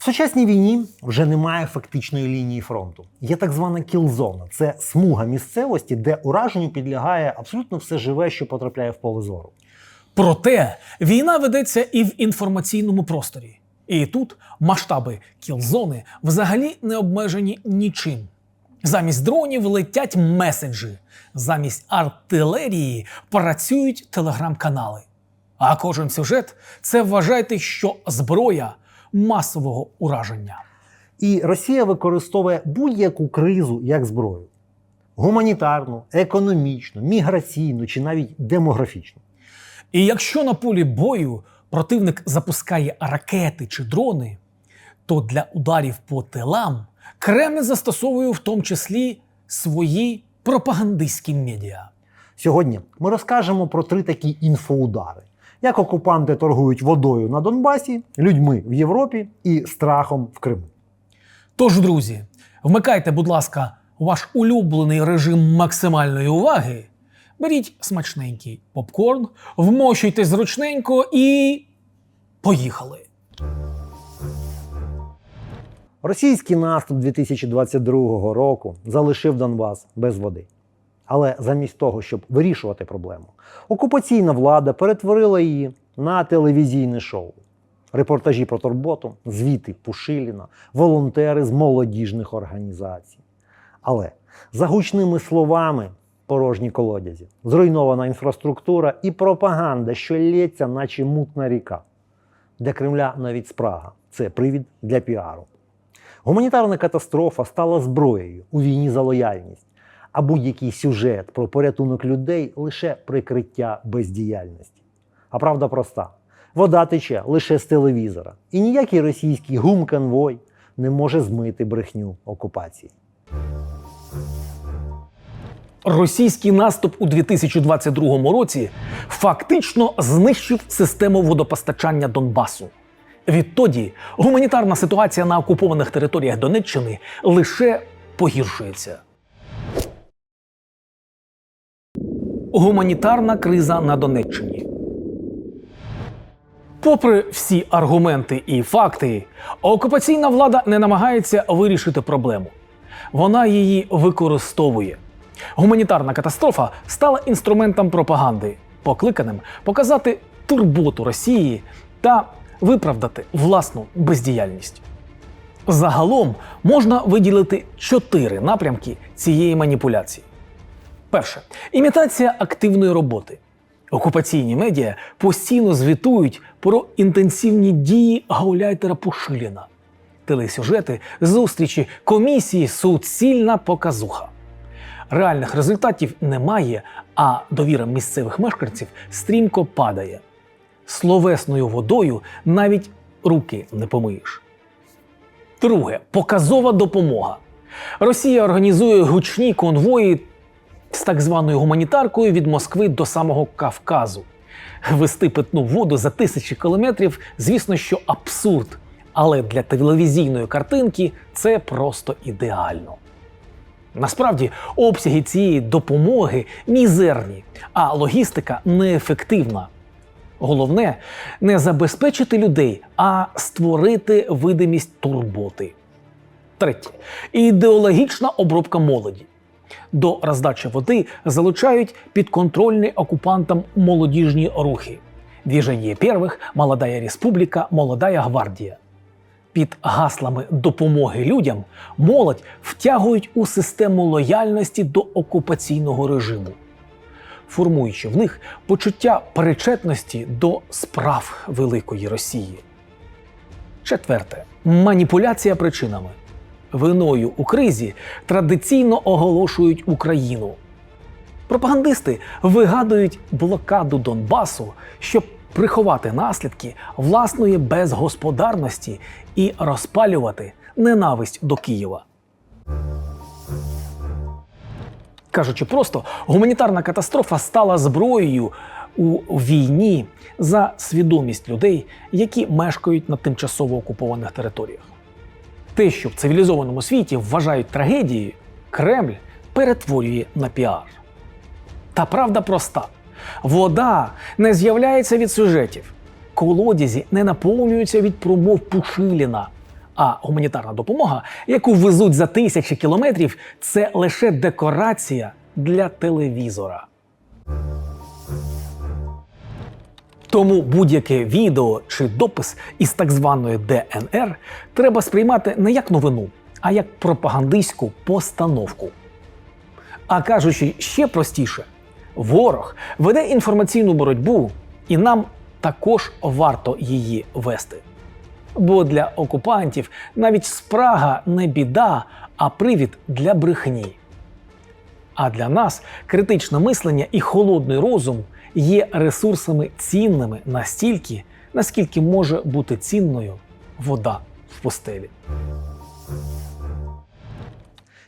В сучасній війні вже немає фактичної лінії фронту. Є так звана кілзона. Це смуга місцевості, де ураженню підлягає абсолютно все живе, що потрапляє в поле зору. Проте війна ведеться і в інформаційному просторі. І тут масштаби кілзони взагалі не обмежені нічим. Замість дронів летять меседжі, замість артилерії працюють телеграм-канали. А кожен сюжет це вважайте, що зброя масового ураження. І Росія використовує будь-яку кризу як зброю: гуманітарну, економічну, міграційну чи навіть демографічну. І якщо на полі бою противник запускає ракети чи дрони, то для ударів по тилам Кремль застосовує в тому числі свої пропагандистські медіа. Сьогодні ми розкажемо про три такі інфоудари: як окупанти торгують водою на Донбасі, людьми в Європі і страхом в Криму. Тож, друзі, вмикайте, будь ласка, ваш улюблений режим максимальної уваги. Беріть смачненький попкорн, вмощуйте зручненько і поїхали. Російський наступ 2022 року залишив Донбас без води. Але замість того, щоб вирішувати проблему, окупаційна влада перетворила її на телевізійне шоу. Репортажі про турботу, звіти Пушиліна, волонтери з молодіжних організацій. Але за гучними словами порожні колодязі, зруйнована інфраструктура і пропаганда, що лється, наче мутна ріка. Для Кремля навіть спрага це привід для піару. Гуманітарна катастрофа стала зброєю у війні за лояльність, а будь-який сюжет про порятунок людей лише прикриття бездіяльності. А правда проста: вода тече лише з телевізора, і ніякий російський гум-конвой не може змити брехню окупації. Російський наступ у 2022 році фактично знищив систему водопостачання Донбасу. Відтоді гуманітарна ситуація на окупованих територіях Донеччини лише погіршується. Гуманітарна криза на Донеччині. Попри всі аргументи і факти, окупаційна влада не намагається вирішити проблему. Вона її використовує. Гуманітарна катастрофа стала інструментом пропаганди, покликаним показати турботу Росії та виправдати власну бездіяльність. Загалом можна виділити чотири напрямки цієї маніпуляції. Перше імітація активної роботи. Окупаційні медіа постійно звітують про інтенсивні дії гауляйтера Пушиліна. Телесюжети, зустрічі, комісії, суцільна показуха. Реальних результатів немає, а довіра місцевих мешканців стрімко падає. Словесною водою навіть руки не помиєш. Друге показова допомога. Росія організує гучні конвої з так званою гуманітаркою від Москви до самого Кавказу. Вести питну воду за тисячі кілометрів, звісно, що абсурд. Але для телевізійної картинки це просто ідеально. Насправді, обсяги цієї допомоги мізерні, а логістика неефективна. Головне не забезпечити людей, а створити видимість турботи. Третє ідеологічна обробка молоді. До роздачі води залучають підконтрольні окупантам молодіжні рухи. Двіження первих, Молодая Республіка, Молодая Гвардія. Під гаслами допомоги людям молодь втягують у систему лояльності до окупаційного режиму, формуючи в них почуття причетності до справ Великої Росії. Четверте маніпуляція причинами. Виною у кризі традиційно оголошують Україну. Пропагандисти вигадують блокаду Донбасу, щоб приховати наслідки власної безгосподарності і розпалювати ненависть до Києва. Кажучи просто, гуманітарна катастрофа стала зброєю у війні за свідомість людей, які мешкають на тимчасово окупованих територіях. Те, що в цивілізованому світі вважають трагедією, Кремль перетворює на піар. Та правда проста: вода не з'являється від сюжетів, колодязі не наповнюються від промов Пушиліна, А гуманітарна допомога, яку везуть за тисячі кілометрів, це лише декорація для телевізора. Тому будь-яке відео чи допис із так званої ДНР треба сприймати не як новину, а як пропагандистську постановку. А кажучи ще простіше, ворог веде інформаційну боротьбу, і нам також варто її вести. Бо для окупантів навіть спрага не біда, а привід для брехні. А для нас критичне мислення і холодний розум є ресурсами цінними настільки, наскільки може бути цінною вода в пустелі.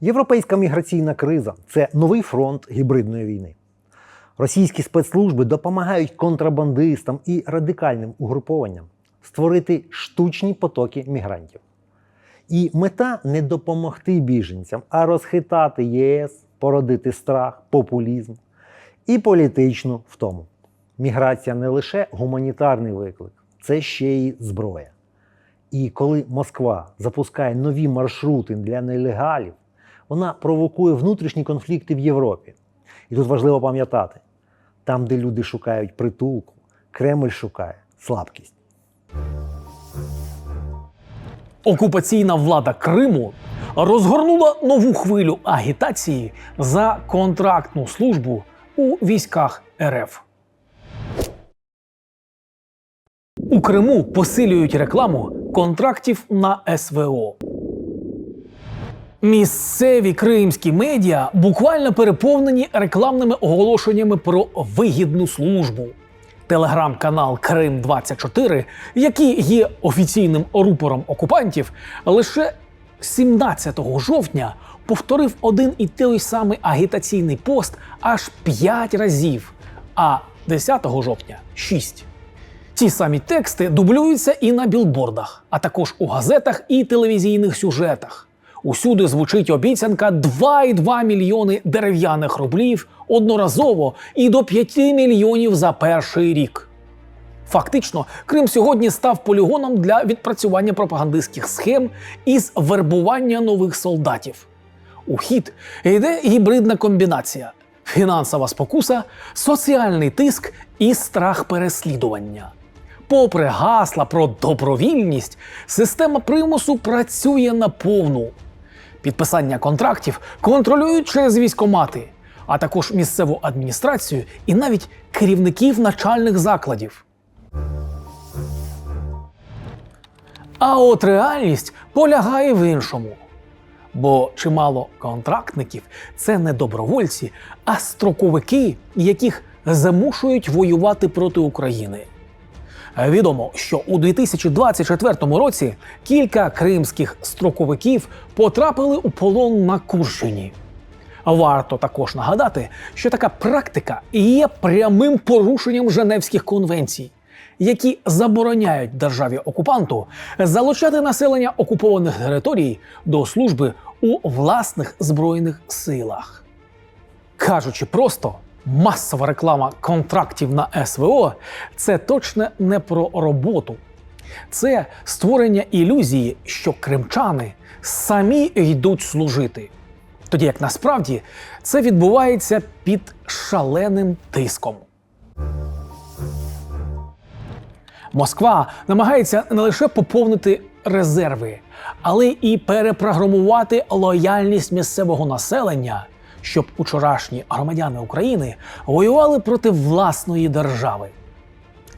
Європейська міграційна криза це новий фронт гібридної війни. Російські спецслужби допомагають контрабандистам і радикальним угрупованням створити штучні потоки мігрантів. І мета не допомогти біженцям, а розхитати ЄС, породити страх, популізм і політичну втому. Міграція не лише гуманітарний виклик, це ще й зброя. І коли Москва запускає нові маршрути для нелегалів, вона провокує внутрішні конфлікти в Європі. І тут важливо пам'ятати: там, де люди шукають притулку, Кремль шукає слабкість. Окупаційна влада Криму розгорнула нову хвилю агітації за контрактну службу у військах РФ. У Криму посилюють рекламу контрактів на СВО. Місцеві кримські медіа буквально переповнені рекламними оголошеннями про вигідну службу. Телеграм-канал Крим 24 який є офіційним рупором окупантів, лише 17 жовтня повторив один і той самий агітаційний пост аж 5 разів, а 10 жовтня 6. Ці самі тексти дублюються і на білбордах, а також у газетах і телевізійних сюжетах. Усюди звучить обіцянка 2,2 мільйони дерев'яних рублів одноразово і до 5 мільйонів за перший рік. Фактично, Крим сьогодні став полігоном для відпрацювання пропагандистських схем із вербування нових солдатів. У хід йде гібридна комбінація: фінансова спокуса, соціальний тиск і страх переслідування. Попри гасла про добровільність, система примусу працює на повну. Підписання контрактів контролюють через військомати, а також місцеву адміністрацію і навіть керівників начальних закладів. А от реальність полягає в іншому. Бо чимало контрактників це не добровольці, а строковики, яких замушують воювати проти України. Відомо, що у 2024 році кілька кримських строковиків потрапили у полон на Курщині. Варто також нагадати, що така практика є прямим порушенням Женевських конвенцій, які забороняють державі окупанту залучати населення окупованих територій до служби у власних збройних силах. Кажучи просто, масова реклама контрактів на СВО це точно не про роботу. Це створення ілюзії, що кримчани самі йдуть служити. Тоді як насправді це відбувається під шаленим тиском. Москва намагається не лише поповнити резерви, але і перепрограмувати лояльність місцевого населення, щоб учорашні громадяни України воювали проти власної держави.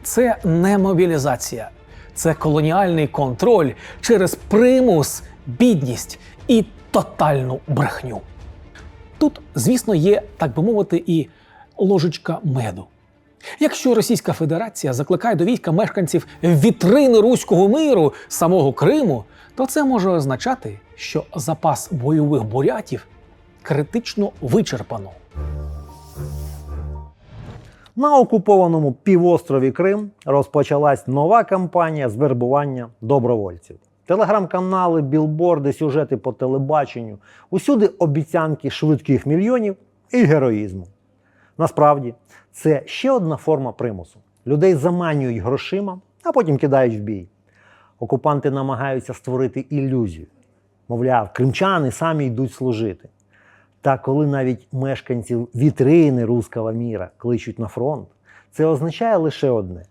Це не мобілізація, це колоніальний контроль через примус, бідність і тотальну брехню. Тут, звісно, є, так би мовити, і ложечка меду. Якщо Російська Федерація закликає до війська мешканців вітрини руського миру самого Криму, то це може означати, що запас бойових бурятів критично вичерпано. На окупованому півострові Крим розпочалась нова кампанія з вербування добровольців. Телеграм-канали, білборди, сюжети по телебаченню усюди обіцянки швидких мільйонів і героїзму. Насправді, це ще одна форма примусу. Людей заманюють грошима, а потім кидають в бій. окупанти намагаються створити ілюзію. Мовляв, кримчани самі йдуть служити. Та коли навіть мешканців вітрини руського міра кличуть на фронт, це означає лише одне: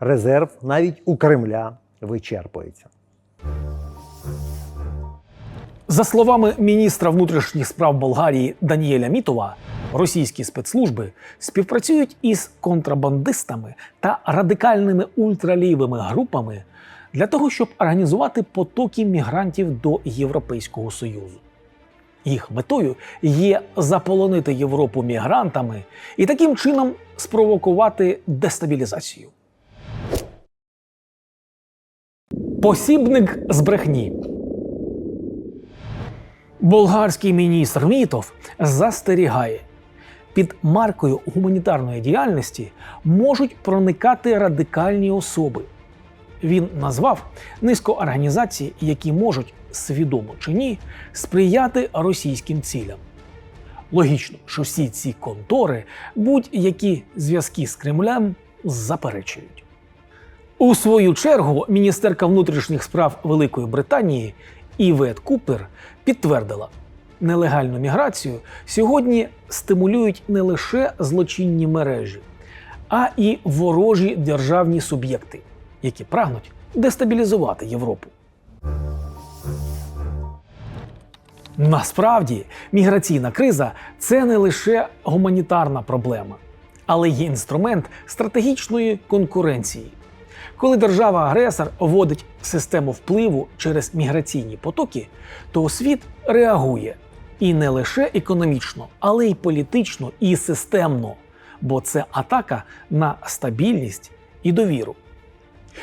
резерв навіть у Кремля вичерпується. За словами міністра внутрішніх справ Болгарії Даніеля Мітова, російські спецслужби співпрацюють із контрабандистами та радикальними ультралівими групами для того, щоб організувати потоки мігрантів до Європейського Союзу. Їх метою є заполонити Європу мігрантами і таким чином спровокувати дестабілізацію. Посібник з брехні. Болгарський міністр Мітов застерігає, під маркою гуманітарної діяльності можуть проникати радикальні особи. Він назвав низку організацій, які можуть, свідомо чи ні, сприяти російським цілям. Логічно, що всі ці контори будь-які зв'язки з Кремлем заперечують. У свою чергу міністерка внутрішніх справ Великої Британії Івет Купер підтвердила, нелегальну міграцію сьогодні стимулюють не лише злочинні мережі, а і ворожі державні суб'єкти, які прагнуть дестабілізувати Європу. Насправді, міграційна криза це не лише гуманітарна проблема, але й інструмент стратегічної конкуренції. Коли держава-агресор вводить систему впливу через міграційні потоки, то світ реагує і не лише економічно, але й політично і системно, бо це атака на стабільність і довіру.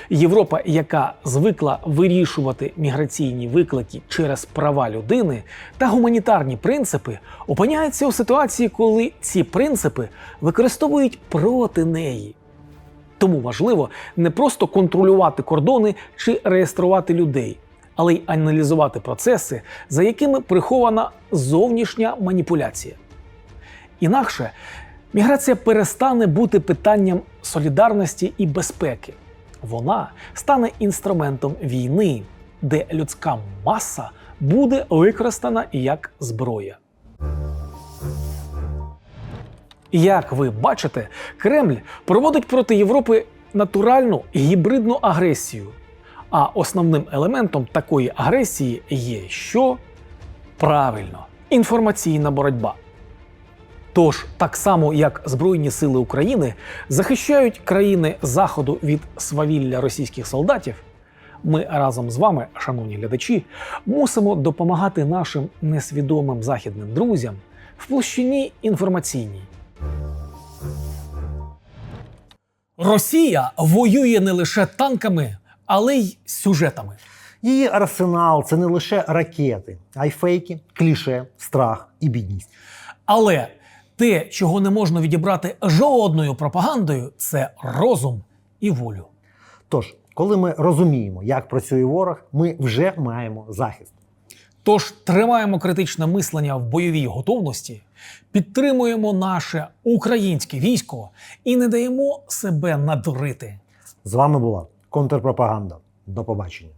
Європа, яка звикла вирішувати міграційні виклики через права людини та гуманітарні принципи, опиняється у ситуації, коли ці принципи використовують проти неї. Тому важливо не просто контролювати кордони чи реєструвати людей, але й аналізувати процеси, за якими прихована зовнішня маніпуляція. Інакше міграція перестане бути питанням солідарності і безпеки. Вона стане інструментом війни, де людська маса буде використана як зброя. Як ви бачите, Кремль проводить проти Європи натуральну гібридну агресію. А основним елементом такої агресії є що? Правильно, інформаційна боротьба. Тож, так само як Збройні сили України захищають країни Заходу від свавілля російських солдатів, ми разом з вами, шановні глядачі, мусимо допомагати нашим несвідомим західним друзям в площині інформаційній. Росія воює не лише танками, але й сюжетами. Її арсенал це не лише ракети, а й фейки, кліше, страх і бідність. Але те, чого не можна відібрати жодною пропагандою, це розум і волю. Тож, коли ми розуміємо, як працює ворог, ми вже маємо захист. Тож тримаємо критичне мислення в бойовій готовності, підтримуємо наше українське військо і не даємо себе надурити. З вами була контрпропаганда. До побачення.